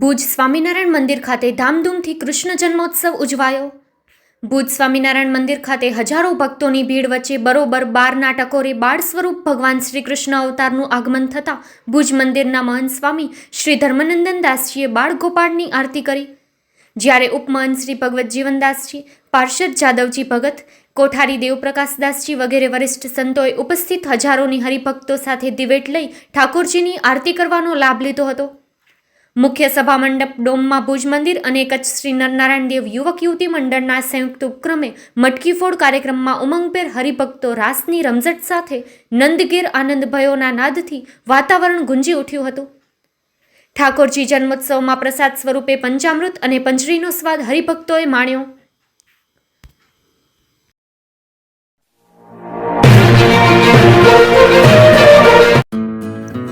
ભુજ સ્વામિનારાયણ મંદિર ખાતે ધામધૂમથી કૃષ્ણ જન્મોત્સવ ઉજવાયો. ભુજ સ્વામિનારાયણ મંદિર ખાતે હજારો ભક્તોની ભીડ વચ્ચે બરોબર બારના ટકોરે બાળ સ્વરૂપ ભગવાન શ્રી કૃષ્ણ અવતારનું આગમન થતાં ભુજ મંદિરના મહંત સ્વામી શ્રી ધર્મનંદન દાસજીએ બાળ ગોપાળની આરતી કરી. જ્યારે ઉપમહંત શ્રી ભગવત જીવનદાસજી પાર્ષદ જાદવજી ભગત, કોઠારી દેવપ્રકાશદાસજી વગેરે વરિષ્ઠ સંતોએ ઉપસ્થિત હજારોની હરિભક્તો સાથે દિવેટ લઈ ઠાકોરજીની આરતી કરવાનો લાભ લીધો હતો. મુખ્ય સભા મંડપ, ડોમમાં ભુજ મંદિર અને કચ્છ શ્રી નરનારાયણ દેવ યુવક યુવતી મંડળના સંયુક્ત ઉપક્રમે મટકીફોડ કાર્યક્રમમાં ઉમંગભેર હરિભક્તો રાસની રમઝટ સાથે નંદગીર આનંદ નાદથી વાતાવરણ ગુંજી ઉઠ્યું હતું. ઠાકોરજી જન્મોત્સવમાં પ્રસાદ સ્વરૂપે પંચામૃત અને પંજરીનો સ્વાદ હરિભક્તોએ માણ્યો.